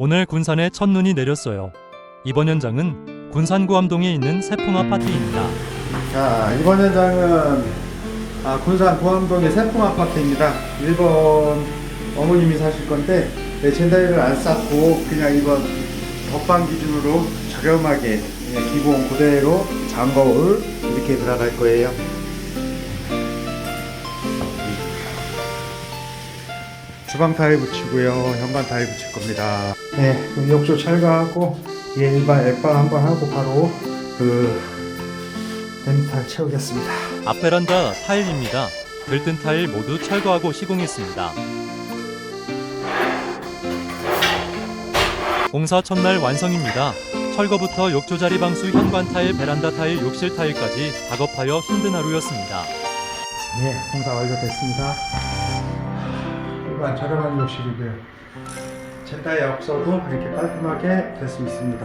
오늘 군산에 첫눈이 내렸어요. 이번 현장은 군산 고암동에 있는 세풍 아파트입니다. 자, 이번 현장은 아, 군산 고암동의 세풍 아파트입니다. 1번 어머님이 사실 건데 네, 젠다이를 안 쌓고 그냥 이번 덧방 기준으로 저렴하게 그냥 기본 그대로 장거울 이렇게 들어갈 거예요. 주방 타일 붙이고요. 현관 타일 붙일 겁니다. 네, 욕조 철거하고 예, 일반 앱방 한번 하고 바로 그 데미탈 채우겠습니다. 앞 베란다 타일입니다. 들뜬 타일 모두 철거하고 시공했습니다. 공사 첫날 완성입니다. 철거부터 욕조 자리 방수 현관 타일, 베란다 타일, 욕실 타일까지 작업하여 힘든 하루였습니다. 네, 공사 완료됐습니다. 일반 저렴한 욕실이고요. 젠다에 없어도 이렇게 깔끔하게 될 수 있습니다.